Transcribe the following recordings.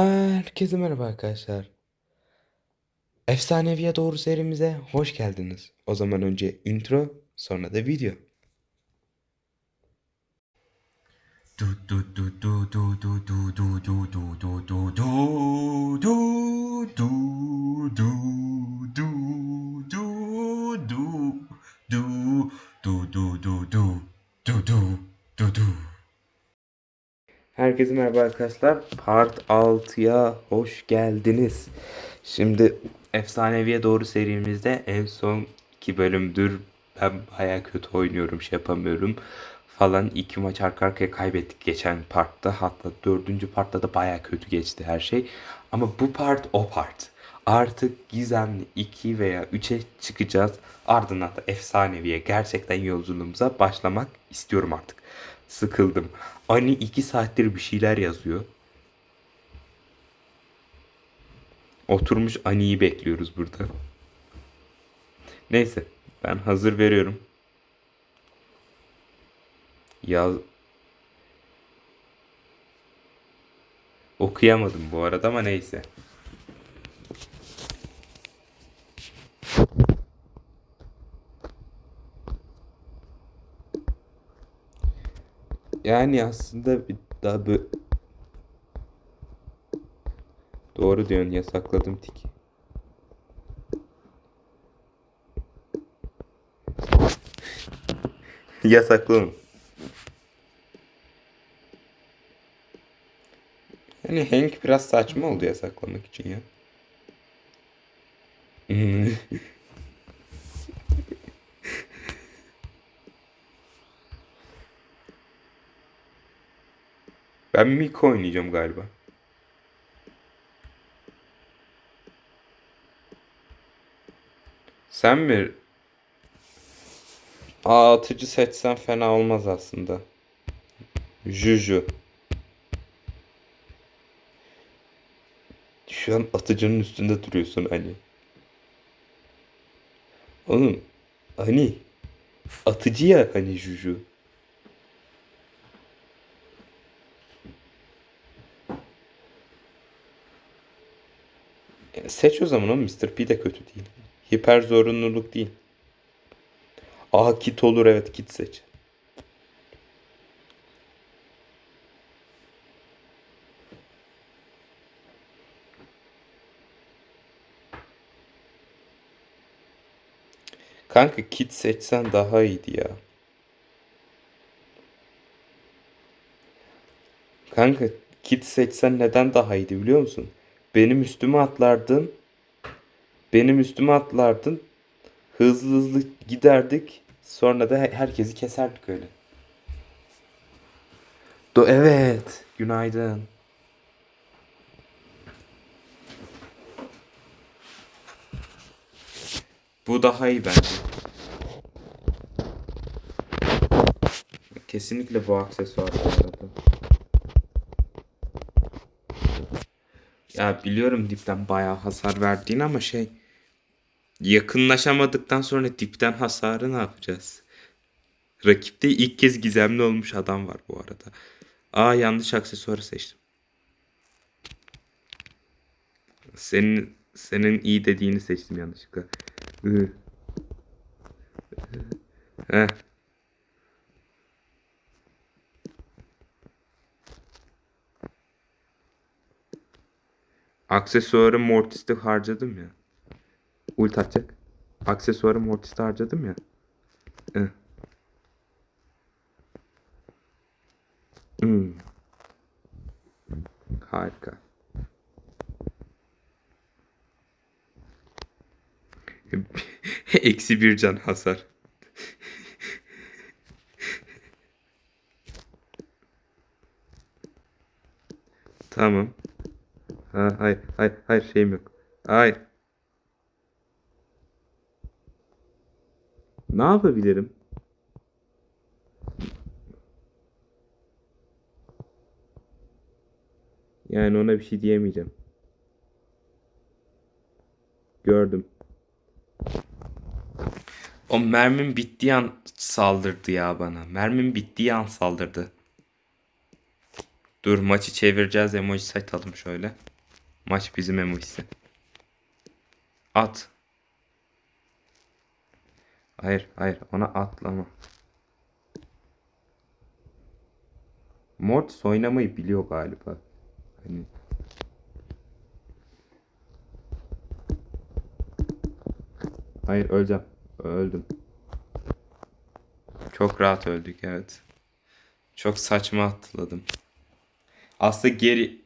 Herkese merhaba arkadaşlar. Efsaneviye doğru serimize hoş geldiniz. O zaman önce intro, sonra da video. Du du du du du du du du du du du du Herkese merhaba arkadaşlar. Part 6'ya hoş geldiniz. Şimdi Efsaneviye doğru serimizde en son iki bölümdür ben baya kötü oynuyorum, şey yapamıyorum falan. iki maç arka arkaya kaybettik geçen partta. Hatta dördüncü partta da baya kötü geçti her şey. Ama bu part o part. Artık gizemli 2 veya 3'e çıkacağız. Ardından da efsaneviye gerçekten yolculuğumuza başlamak istiyorum artık. Sıkıldım. Ani 2 saattir bir şeyler yazıyor. Oturmuş Ani'yi bekliyoruz burada. Neyse ben hazır veriyorum. Yaz... Okuyamadım bu arada ama neyse. Yani aslında bir daha bö... Doğru diyorsun yasakladım tiki. Yasakladım. Yani Hank biraz saçma oldu yasaklamak için ya. Ben Miko oynayacağım galiba. Sen mi? Aa, atıcı seçsen fena olmaz aslında. Juju. Şu an atıcının üstünde duruyorsun hani. Oğlum hani atıcı ya hani Juju. Seç o zaman o Mr. P de kötü değil. Hiper zorunluluk değil. Aha kit olur evet kit seç. Kanka kit seçsen daha iyiydi ya. Kanka kit seçsen neden daha iyiydi biliyor musun? Benim üstüme atlardın. Benim üstüme atlardın. Hızlı hızlı giderdik. Sonra da he- herkesi keserdik öyle. Do evet. Günaydın. Bu daha iyi bence. Kesinlikle bu aksesuar bu Ya biliyorum dipten bayağı hasar verdiğini ama şey yakınlaşamadıktan sonra dipten hasarı ne yapacağız? Rakipte ilk kez gizemli olmuş adam var bu arada. Aa yanlış aksesuarı seçtim. Senin senin iyi dediğini seçtim yanlışlıkla. Heh. Aksesuarı Mortis'te harcadım ya. Ult atacak. Aksesuarı Mortis'te harcadım ya. Ih. Hmm. Harika. Eksi bir can hasar. Tamam. Ha, hayır, hayır, hayır şeyim yok. Hayır. Ne yapabilirim? Yani ona bir şey diyemeyeceğim. Gördüm. O mermim bittiği an saldırdı ya bana. Mermim bittiği an saldırdı. Dur maçı çevireceğiz emoji satalım şöyle. Maç bizim emojisi. At. Hayır hayır ona atlama. Mortis oynamayı biliyor galiba. Hani Hayır öleceğim. Öldüm. Çok rahat öldük evet. Çok saçma atladım. Aslında geri...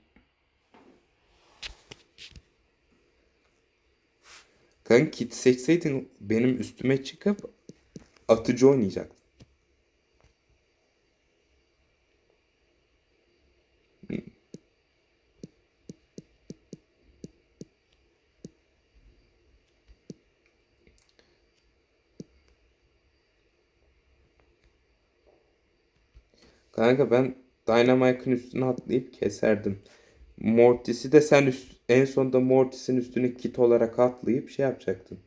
Kanka seçseydin benim üstüme çıkıp atıcı oynayacaktın. Kanka ben Dynamite'ın üstüne atlayıp keserdim. Mortis'i de sen üst, en sonunda Mortis'in üstüne kit olarak atlayıp şey yapacaktın.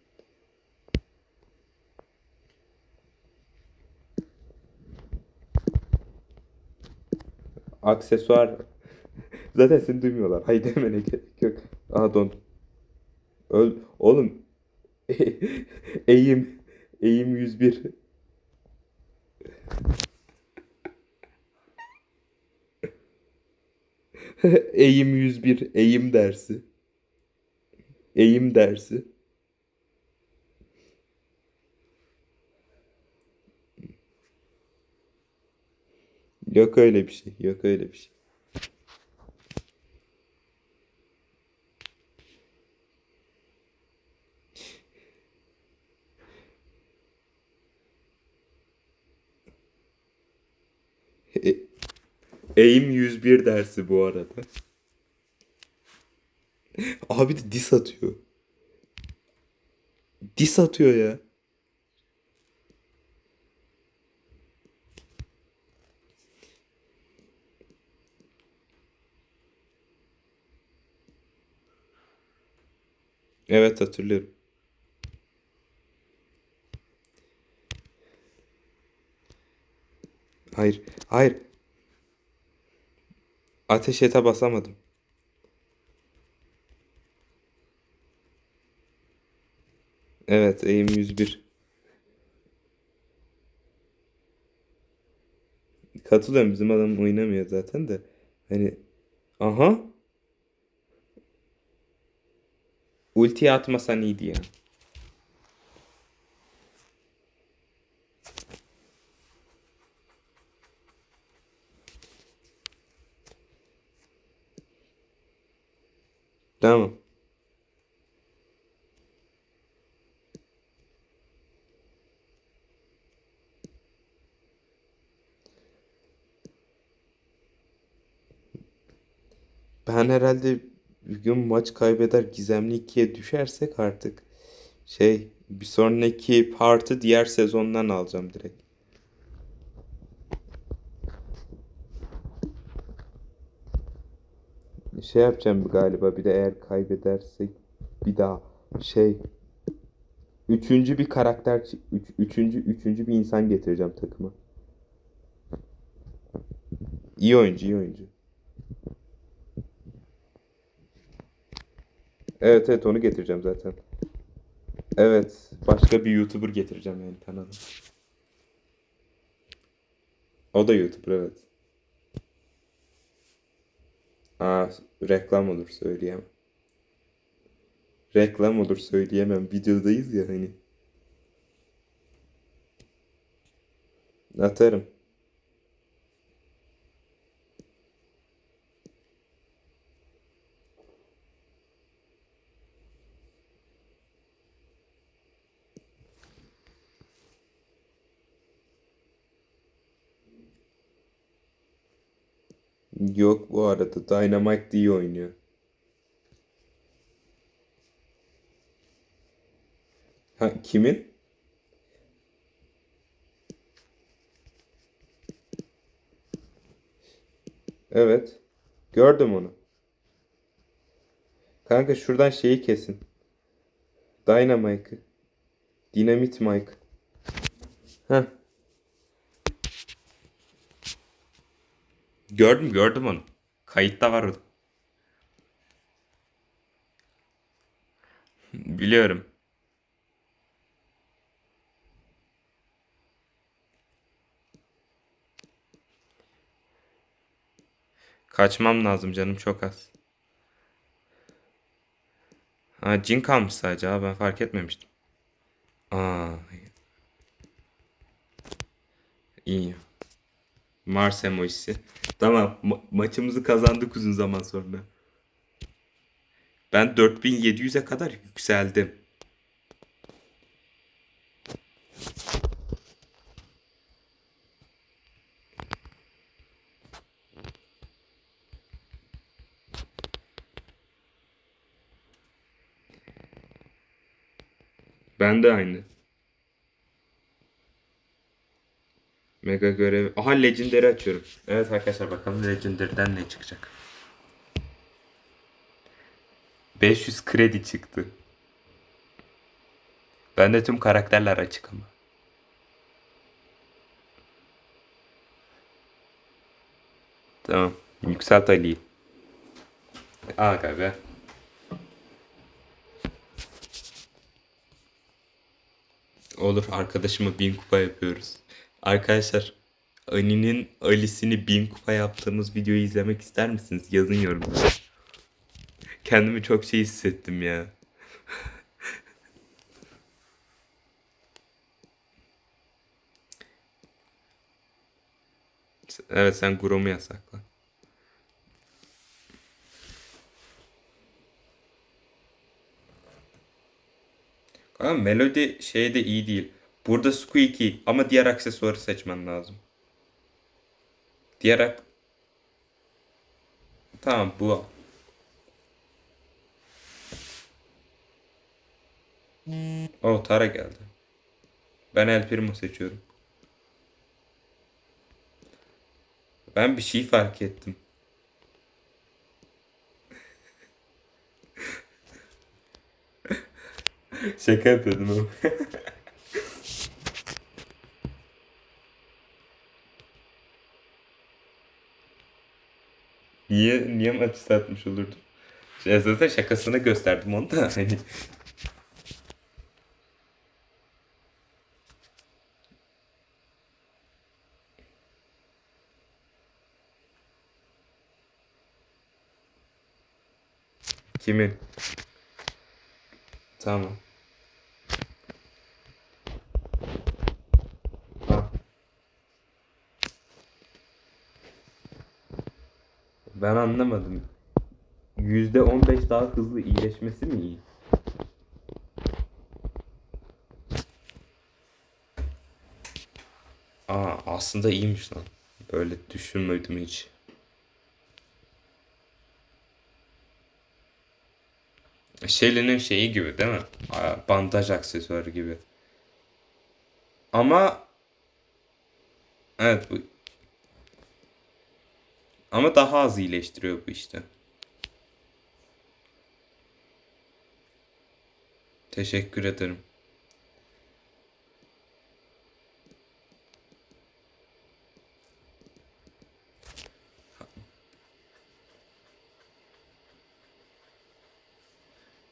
Aksesuar. Zaten seni duymuyorlar. Haydi demene gerek yok. Aha don. Öl. Oğlum. Eğim. Eğim 101. Eğim 101. Eğim dersi. Eğim dersi. Yok öyle bir şey. Yok öyle bir şey. E- Eğim 101 dersi bu arada. Abi de dis atıyor. Dis atıyor ya. Evet hatırlıyorum. Hayır, hayır. Ateş ete basamadım. Evet, eğim 101. Katılıyorum bizim adam oynamıyor zaten de. Hani aha. Ulti atmasan iyiydi ya. Tamam. Ben herhalde bir gün maç kaybeder gizemli ikiye düşersek artık şey bir sonraki partı diğer sezondan alacağım direkt. Şey yapacağım galiba bir de eğer kaybedersek bir daha şey üçüncü bir karakter üç, üçüncü üçüncü bir insan getireceğim takıma. İyi oyuncu iyi oyuncu. Evet evet onu getireceğim zaten. Evet başka bir YouTuber getireceğim yani kanala. O da YouTuber evet. Aa reklam olur söyleyemem. Reklam olur söyleyemem. Videodayız ya hani. Atarım. Yok bu arada Dynamite iyi oynuyor. Ha kimin? Evet. Gördüm onu. Kanka şuradan şeyi kesin. Dynamite'ı. Dinamit Mike. Heh. Gördüm gördüm onu. Kayıtta var o. Biliyorum. Kaçmam lazım canım çok az. Ha cin kalmış sadece ha ben fark etmemiştim. Aa. İyi. Mars emojisi. Tamam ma- maçımızı kazandık uzun zaman sonra. Ben 4700'e kadar yükseldim. Ben de aynı. Mega görev. Aha Legendary açıyorum. Evet arkadaşlar bakalım Legendary'den ne çıkacak. 500 kredi çıktı. Bende tüm karakterler açık ama. Tamam. Yükselt Ali'yi. Aga be. Olur arkadaşıma bin kupa yapıyoruz. Arkadaşlar Ali'nin Ali'sini bin kupa yaptığımız videoyu izlemek ister misiniz? Yazın yorumlara. Kendimi çok şey hissettim ya. Evet sen Grom'u yasakla. Ama melodi şey de iyi değil. Burada Squeaky ama diğer aksesuarı seçmen lazım. Diğer ak... Tamam bu al. Oh Tara geldi. Ben El Primo seçiyorum. Ben bir şey fark ettim. Şaka yapıyordum ama. Niye niye maçı satmış olurdum? Şey, zaten şakasını gösterdim onu da hani. Kimin? Tamam. Ha. Ben anlamadım. %15 daha hızlı iyileşmesi mi iyi? Aa aslında iyiymiş lan. Böyle düşünmedim hiç. Shelly'nin şeyi gibi değil mi? Bandaj aksesuarı gibi. Ama evet bu ama daha az iyileştiriyor bu işte. Teşekkür ederim.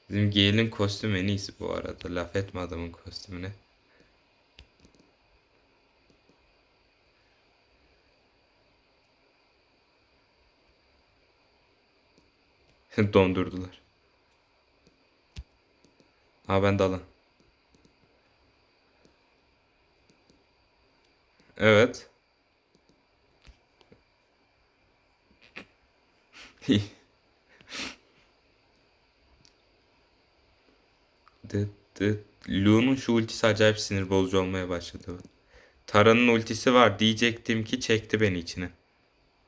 Bizim Gale'in kostümü en iyisi bu arada. Laf etme adamın kostümüne. Dondurdular. Ha ben de alın. Evet. Dıt dıt. Lu'nun şu ultisi acayip sinir bozucu olmaya başladı. Tara'nın ultisi var diyecektim ki çekti beni içine.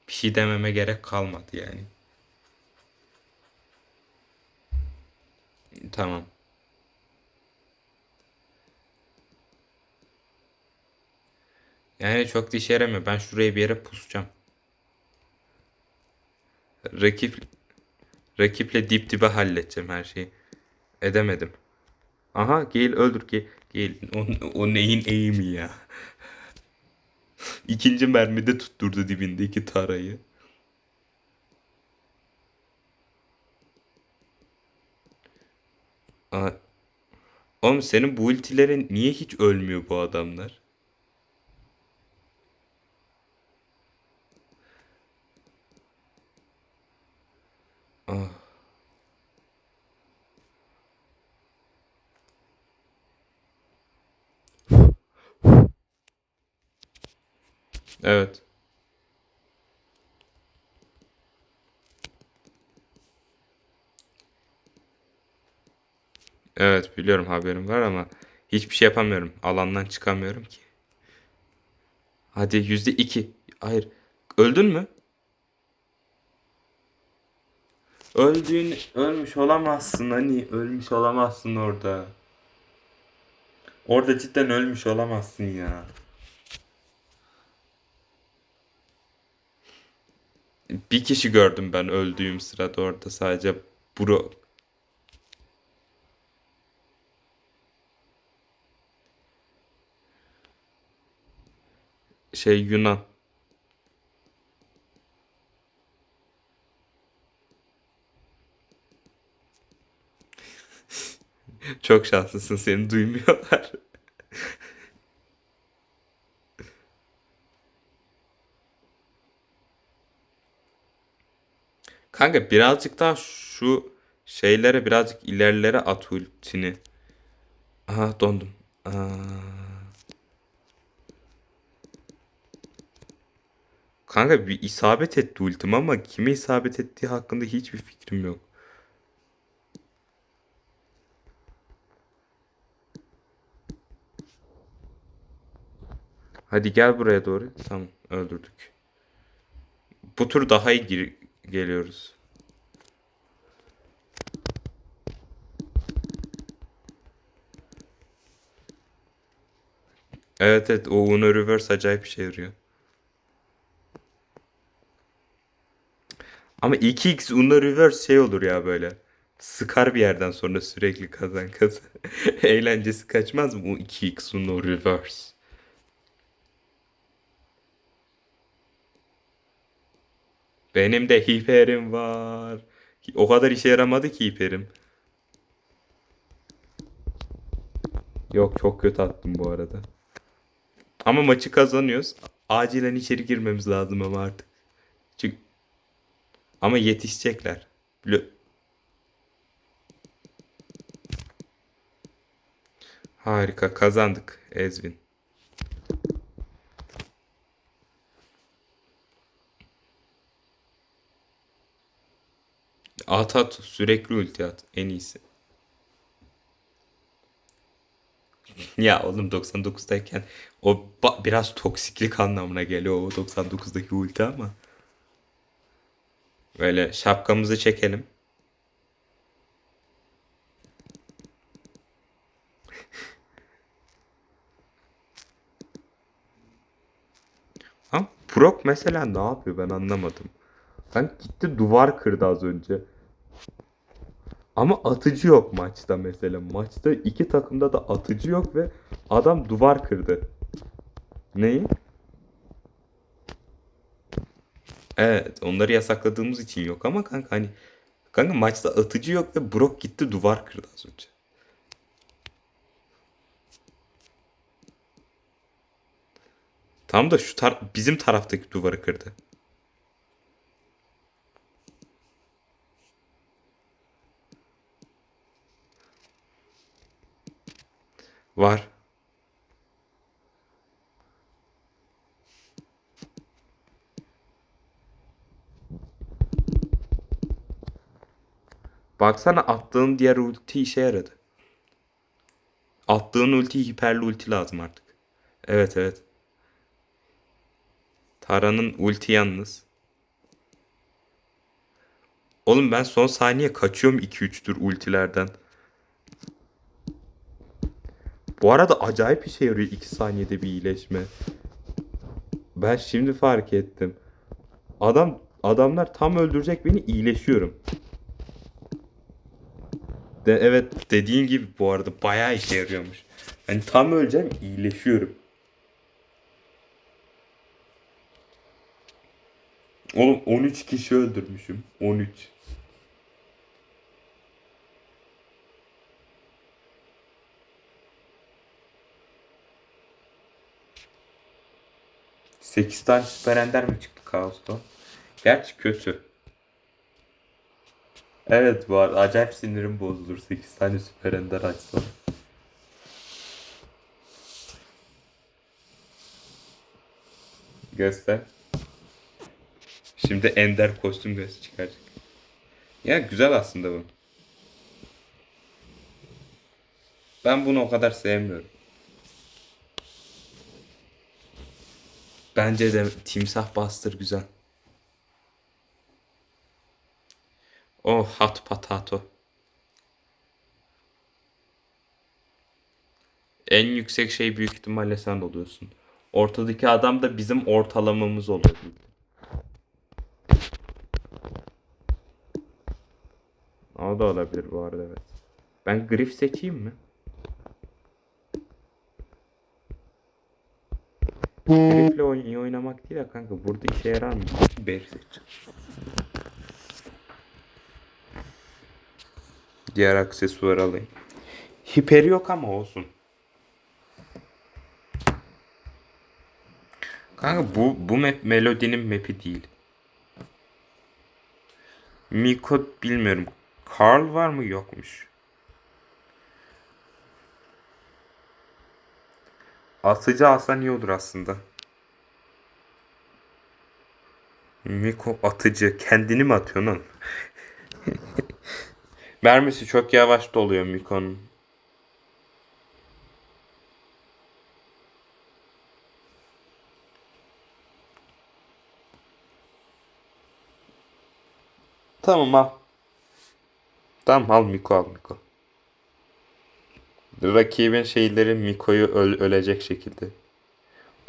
Bir şey dememe gerek kalmadı yani. Tamam. Yani çok da yaramıyor. Ben şuraya bir yere pusacağım. Rakip rakiple dip dibe halledeceğim her şeyi. Edemedim. Aha Gale öldür ki. Gale o, o neyin eğimi ya. İkinci mermide tutturdu dibindeki tarayı. Aa, oğlum senin bu ultilerin niye hiç ölmüyor bu adamlar? Ah. Evet. Evet biliyorum haberim var ama hiçbir şey yapamıyorum. Alandan çıkamıyorum ki. Hadi yüzde iki. Hayır. Öldün mü? Öldüğün, ölmüş olamazsın hani ölmüş olamazsın orada. Orada cidden ölmüş olamazsın ya. Bir kişi gördüm ben öldüğüm sırada orada sadece bro. Şey Yunan. Çok şanslısın seni duymuyorlar. Kanka birazcık daha şu şeylere birazcık ilerilere at ultini. Aha dondum. Aa. Kanka bir isabet etti ultim ama kime isabet ettiği hakkında hiçbir fikrim yok. Hadi gel buraya doğru. Tamam öldürdük. Bu tur daha iyi gir- geliyoruz. Evet evet o Uno Reverse acayip bir şey yarıyor. Ama 2x Uno Reverse şey olur ya böyle. Sıkar bir yerden sonra sürekli kazan kazan. Eğlencesi kaçmaz mı bu 2x Uno Reverse? Benim de hiperim var. O kadar işe yaramadı ki hiperim. Yok çok kötü attım bu arada. Ama maçı kazanıyoruz. Acilen içeri girmemiz lazım ama artık. Ama yetişecekler. Blo- Harika kazandık Ezvin. At at sürekli ulti at en iyisi. Ya oğlum 99'dayken o biraz toksiklik anlamına geliyor o 99'daki ulti ama. Böyle şapkamızı çekelim. Ama Brock mesela ne yapıyor ben anlamadım. Ben gitti duvar kırdı az önce. Ama atıcı yok maçta mesela. Maçta iki takımda da atıcı yok ve adam duvar kırdı. Neyi? Evet, onları yasakladığımız için yok ama kanka hani kanka maçta atıcı yok ve Brock gitti duvar kırdı az önce. Tam da şu tar bizim taraftaki duvarı kırdı. Var. Baksana attığın diğer ulti işe yaradı. Attığın ulti hiperli ulti lazım artık. Evet evet. Tara'nın ulti yalnız. Oğlum ben son saniye kaçıyorum 2-3'tür ultilerden. Bu arada acayip işe yarıyor 2 saniyede bir iyileşme. Ben şimdi fark ettim. Adam adamlar tam öldürecek beni iyileşiyorum. De, evet dediğin gibi bu arada bayağı işe yarıyormuş. Hani tam öleceğim iyileşiyorum. Oğlum 13 kişi öldürmüşüm. 13. Sekiz tane süper ender mi çıktı kaosta? Gerçi kötü. Evet bu arada acayip sinirim bozulur 8 tane süper ender açsam. Göster. Şimdi ender kostüm göz çıkacak. Ya güzel aslında bu. Ben bunu o kadar sevmiyorum. Bence de timsah bastır güzel. Oh hot potato. En yüksek şey büyük ihtimalle sen oluyorsun. Ortadaki adam da bizim ortalamamız oluyor. O da olabilir bu arada evet. Ben grif seçeyim mi? Grifle oyn- oynamak değil ya kanka. Burada işe yarar mı? Beri seçeceğim. Diğer aksesuarı alayım. Hiperi yok ama olsun. Kanka bu bu map Melody'nin map'i değil. Miko bilmiyorum. Carl var mı yokmuş. Atıcı alsan iyi olur aslında. Miko atıcı. Kendini mi atıyorsun? Mermisi çok yavaş doluyor Miko'nun. Tamam al. Tamam al Miko al Miko. Rakibin şeyleri Miko'yu öl- ölecek şekilde.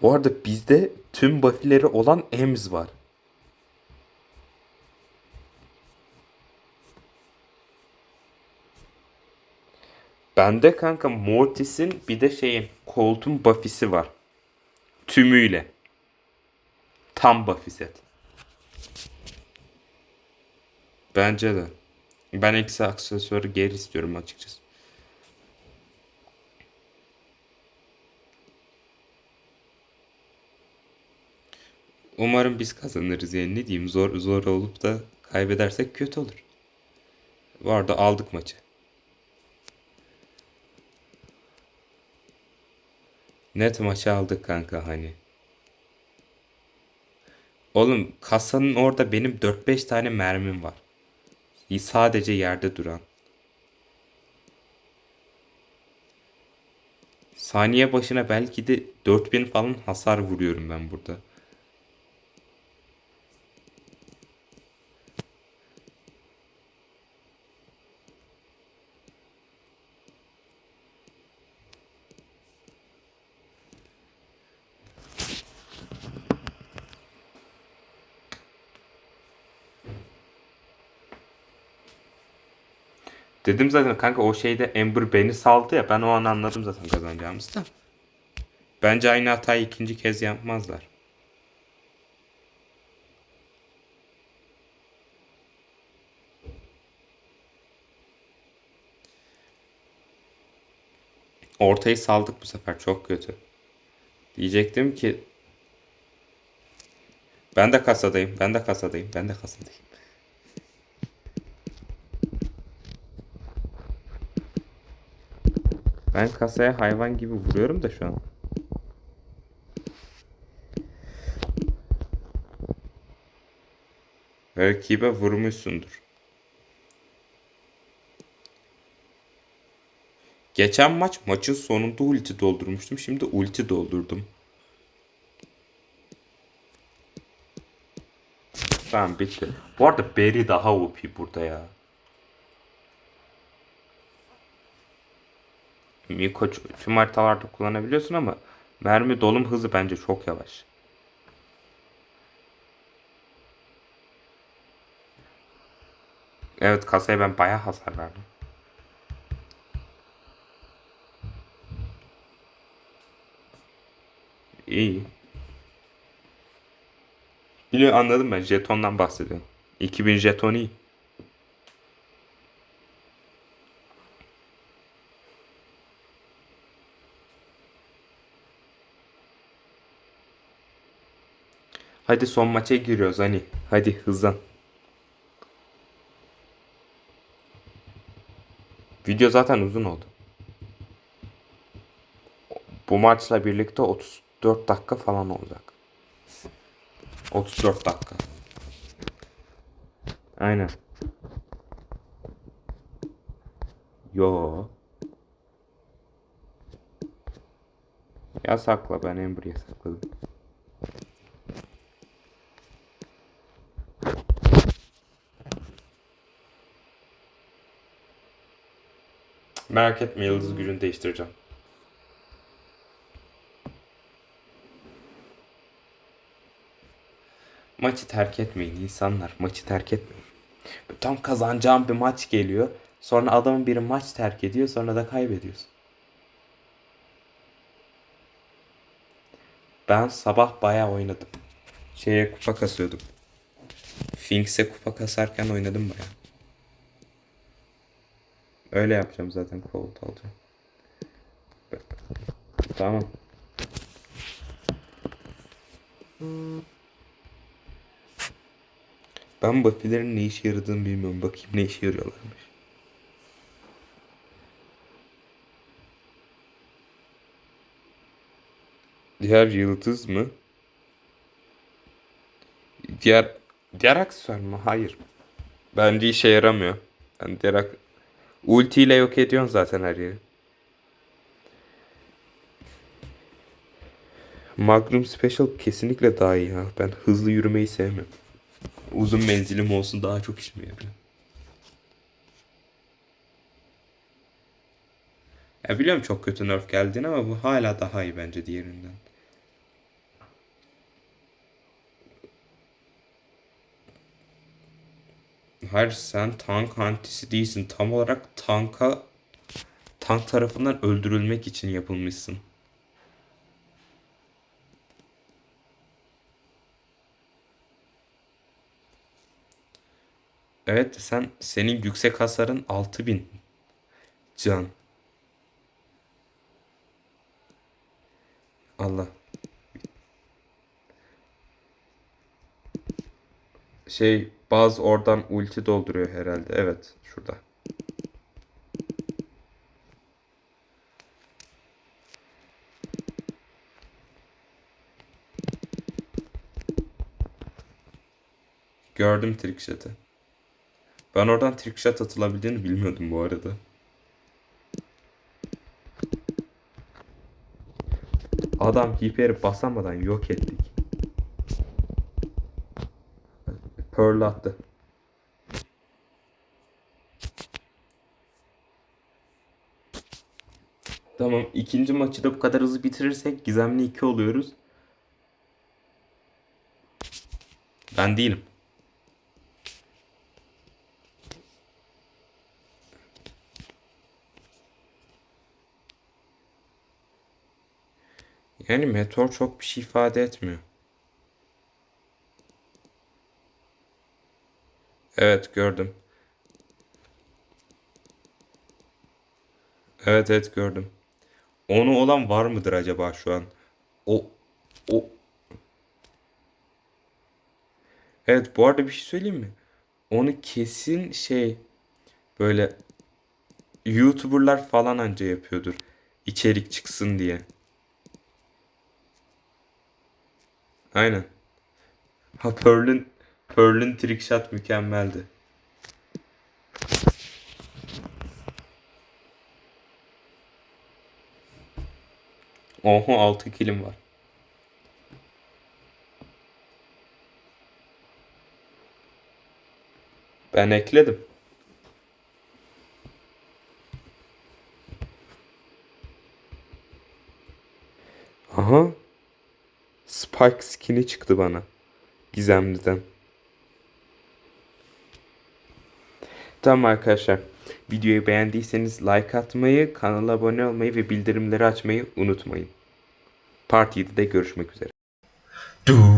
Bu arada bizde tüm buff'leri olan Ems var. Bende kanka Mortis'in bir de şeyin Colt'un buff'isi var. Tümüyle. Tam buff'i set. Bence de. Ben eksi aksesuarı geri istiyorum açıkçası. Umarım biz kazanırız yani ne diyeyim zor zor olup da kaybedersek kötü olur. Bu arada aldık maçı. Net maçı aldık kanka hani. Oğlum kasanın orada benim 4-5 tane mermim var. Sadece yerde duran. Saniye başına belki de 4000 falan hasar vuruyorum ben burada. Dedim zaten kanka o şeyde Ember beni saldı ya ben o an anladım zaten kazanacağımızı da. Bence aynı hatayı ikinci kez yapmazlar. Ortayı saldık bu sefer çok kötü. Diyecektim ki ben de kasadayım, ben de kasadayım, ben de kasadayım. Ben kasaya hayvan gibi vuruyorum da şu an. Rakibe vurmuşsundur. Geçen maç maçın sonunda ulti doldurmuştum. Şimdi ulti doldurdum. Tamam bitti. Bu arada Berry daha OP burada ya. Miko tüm haritalarda kullanabiliyorsun ama mermi dolum hızı bence çok yavaş. Evet kasaya ben bayağı hasar verdim. İyi. Biliyor anladım ben. Jetondan bahsediyorum. 2000 jeton iyi. Hadi son maça giriyoruz hani. Hadi hızlan. Video zaten uzun oldu. Bu maçla birlikte 34 dakika falan olacak. 34 dakika. Aynen. Yo. Yasakla ben Ember yasakladım. Merak etme yıldız gücünü değiştireceğim. Maçı terk etmeyin insanlar. Maçı terk etmeyin. Tam kazanacağım bir maç geliyor. Sonra adamın biri maç terk ediyor. Sonra da kaybediyorsun. Ben sabah bayağı oynadım. Şeye kupa kasıyordum. Finks'e kupa kasarken oynadım bayağı. Öyle yapacağım zaten Colt alacağım. Tamam. Ben Buffy'lerin ne işe yaradığını bilmiyorum. Bakayım ne işe yarıyorlarmış. Diğer yıldız mı? Diğer diğer aksesuar mı? Hayır. Bence işe yaramıyor. Yani diğer Ulti ile yok ediyorsun zaten her yeri. Magnum Special kesinlikle daha iyi ya. Ben hızlı yürümeyi sevmiyorum. Uzun menzilim olsun daha çok işime yarıyor. Ya biliyorum çok kötü nerf geldiğini ama bu hala daha iyi bence diğerinden. Hayır sen tank antisi değilsin. Tam olarak tanka tank tarafından öldürülmek için yapılmışsın. Evet sen senin yüksek hasarın 6000 can. Allah. Şey Baz oradan ulti dolduruyor herhalde. Evet şurada. Gördüm trickshot'ı. Ben oradan trickshot atılabildiğini bilmiyordum bu arada. Adam hiperi basamadan yok ettik. Pearl attı. Tamam ikinci maçı da bu kadar hızlı bitirirsek gizemli 2 oluyoruz. Ben değilim. Yani meteor çok bir şey ifade etmiyor. Evet gördüm. Evet evet gördüm. Onu olan var mıdır acaba şu an? O o Evet bu arada bir şey söyleyeyim mi? Onu kesin şey böyle YouTuber'lar falan anca yapıyordur. İçerik çıksın diye. Aynen. Ha Pearl'ün Pearl'ün trickshot mükemmeldi. Oho 6 kilim var. Ben ekledim. Aha. Spike skin'i çıktı bana. Gizemliden. Tamam arkadaşlar. Videoyu beğendiyseniz like atmayı, kanala abone olmayı ve bildirimleri açmayı unutmayın. Part 7'de görüşmek üzere. Do